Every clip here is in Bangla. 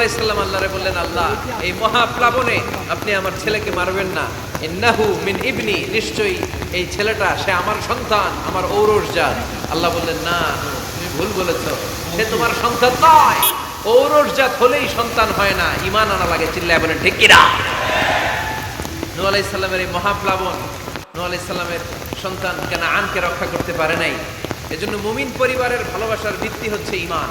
আলাইসাল্লাম আল্লাহরে বললেন, আল্লাহ, এই মহাপ্লাবনে আপনি আমার ছেলেকে মারবেন না। ইন্নাহু মিন ইবনি, নিশ্চয়ই এই ছেলেটা, সে আমার সন্তান, আমার ঔরস জাত। আল্লাহ বললেন, না, তুমি ভুল বলেছ। সে তোমার সন্তান নয়। ঔরস জাত হলেই সন্তান হয় না। ইমান আনা লাগে, চিল্লায় বলেন কিনা? নূ আলাইসাল্লামের এই মহাপ্লাবন নূ আলাইসাল্লামের সন্তান কেন আনকে রক্ষা করতে পারে নাই। এজন্য মুমিন পরিবারের ভালোবাসার ভিত্তি হচ্ছে ইমান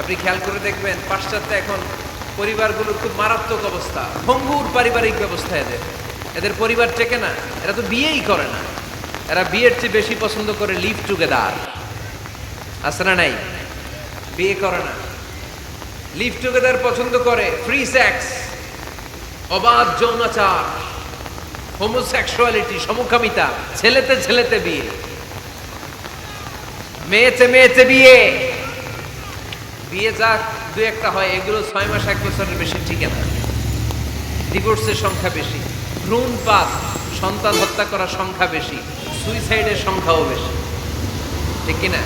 আপনি খেয়াল করে দেখবেন, পাশ্চাত্যে এখন পরিবারগুলোর খুব মারাত্মক অবস্থা। ভঙ্গুর পারিবারিক ব্যবস্থা এদের। এদের পরিবার টেকে না, এরা তো বিয়েই করে না। এরা বিয়ের চেয়ে বেশি পছন্দ করে লিভ টুগেদার আছে না নাই? বিয়ে করে না। লিভ টুগেদার পছন্দ করে ফ্রি সেক্স অবাধ যৌনাচার হোমোসেক্সুয়ালিটি সমকামিতা, ছেলেতে ছেলেতে বিয়ে। মেয়েতে মেয়েতে বিয়ে। বিয়ে যা দু একটা হয়, এগুলো ছয় মাস, এক বছরের বেশি টিকে না। ডিভোর্সের সংখ্যা বেশি। ভ্রূণপাত সন্তান হত্যা করার সংখ্যা বেশি। সুইসাইডের সংখ্যাও বেশি। ঠিক কিনা?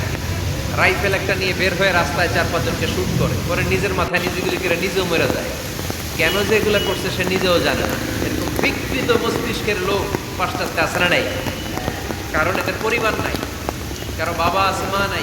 রাইফেল একটা নিয়ে বের হয়ে রাস্তায় চার পাঁচজনকে শ্যুট করে। পরে নিজের মাথায় নিজেগুলি করে নিজেও মরে যায়। কেন যে এগুলো করছে সে নিজেও জানে না। এরকম বিকৃত মস্তিষ্কের লোক পাশ্চাত্যে আসে না নাই? কারণ এদের পরিবার নাই। কারও বাবা আছে, মা নাই।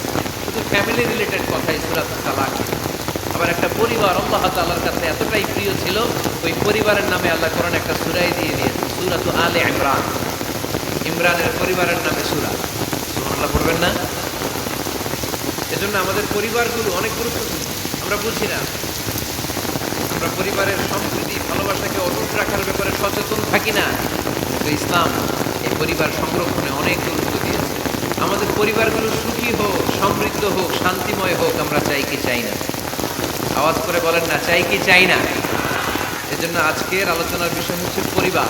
শুধু ফ্যামিলি রিলেটেড কথাই সুরাতুল তালাক আবার একটা পরিবার, আল্লাহ তাআলার কাছে এতটাই প্রিয় ছিল, ওই পরিবারের নামে আল্লাহ কোরআন একটা সুরাই দিয়ে দিয়েছে, সুরাত আলে ইমরান। ইমরানের পরিবারের নামে সুরা। সুবহানাল্লাহ পড়বেন না? এজন্য আমাদের পরিবারগুলো অনেক গুরুত্বপূর্ণ। আমরা বুঝি না। আমরা পরিবারের সম্প্রীতি, ভালোবাসাকে অটুট রাখার ব্যাপারে সচেতন থাকি না। কিন্তু ইসলাম এই পরিবার সংরক্ষণে অনেক গুরুত্ব আমাদের পরিবারগুলো সুখী হোক, সমৃদ্ধ হোক, শান্তিময় হোক, আমরা চাই কি চাই না। আওয়াজ করে বলেন না, চাই কি চাই না। এজন্য আজকের আলোচনার বিষয় হচ্ছে পরিবার।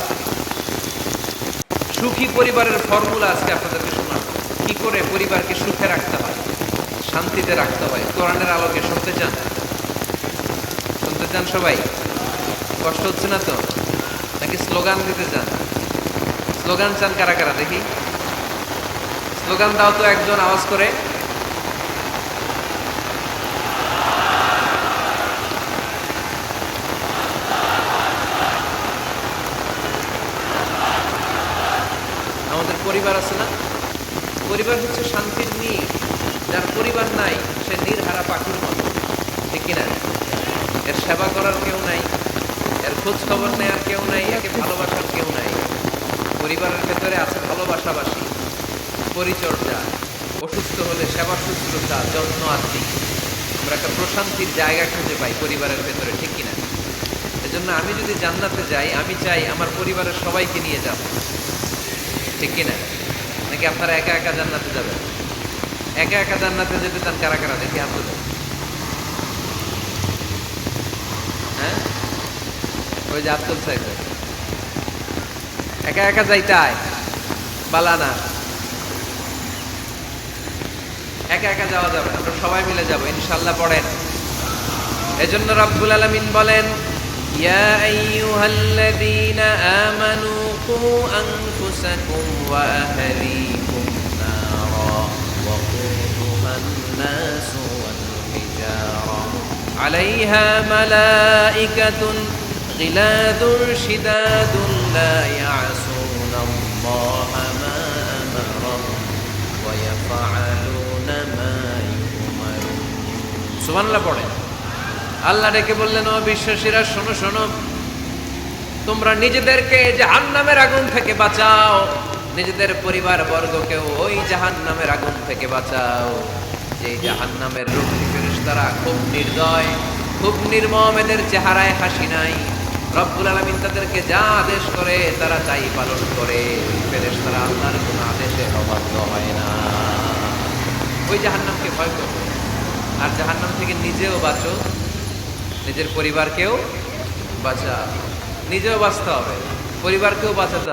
সুখী পরিবারের ফর্মুলা আজকে আপনাদেরকে শোনাব। কি করে পরিবারকে সুখে রাখতে হয়, শান্তিতে রাখতে হয়? কোরআনের আলোকে শুনতে চান? শুনতে চান সবাই? কষ্ট হচ্ছে না তো? নাকি স্লোগান দিতে চান? স্লোগান চান কারা কারা? দেখি। স্লোগান দাও তো একজন আওয়াজ করে। আমাদের পরিবার আছে না? পরিবার হচ্ছে শান্তির নীড় যার পরিবার নাই, সে নির্হারা পাখির মতো। ঠিক কিনা? এর সেবা করার কেউ নাই, এর খোঁজ খবর নেওয়ার কেউ নাই, একে ভালোবাসার কেউ নাই। পরিবারের ভেতরে আছে ভালোবাসাবাসী। পরিচর্যা, অসুস্থ হলে সেবা শুশ্রূষা যত্ন আত্মিক আমরা একটা প্রশান্তির জায়গা খুঁজে পাই পরিবারের ভেতরে, ঠিক কিনা? এজন্য আমি যদি জান্নাতে যাই, আমি চাই আমার পরিবারের সবাইকে নিয়ে যাব ঠিক কিনা? নাকি আপনারা একা একা জান্নাতে যাবেন? একা একা জান্নাতে যেতে চান কারা কারা? দেখি হাত হ্যাঁ? ওই যে তুলছে একজন। একা একা যাইতাই? বালানা একা একা যাওয়া যাবে না আমরা সবাই মিলে যাবো ইনশাল্লাহ পড়েন এজন্য রব্বুল আলামিন বলেন ইয়া আইয়ুহাল্লাযীনা আমানু কু আনফুসাকুম ওয়া আহলিকুম নারা ওয়া কুদুহা الناس والحجارة عليها ملائكة غلاظ شداد لا يعصون الله ما أمرهم ويفعلون পড়ে। আল্লাহ ডেকে বললেন, ও বিশ্বাসীরা, শোনো শোনো। তোমরা নিজেদেরকে জাহান নামের আগুন থেকে বাঁচাও। নিজেদের পরিবার বর্গকেও ওই জাহান নামের আগুন থেকে বাঁচাও। যে জাহান নামের রক্ষী ফেরেশতারা খুব নির্দয়, খুব নির্মম, এদের চেহারায় হাসি নাই। রব্বুল আলমিন তাদেরকে যা আদেশ করে, তারা তাই পালন করে। ফেরেশতারা আল্লাহর কোনো আদেশে অবাধ্য হয় না। ওই জাহান্নামকে ভয় করো। আর জাহান্নাম থেকে নিজেও বাঁচো। নিজের পরিবারকেও বাঁচা নিজেও বাঁচতে হবে। পরিবারকেও বাঁচাতে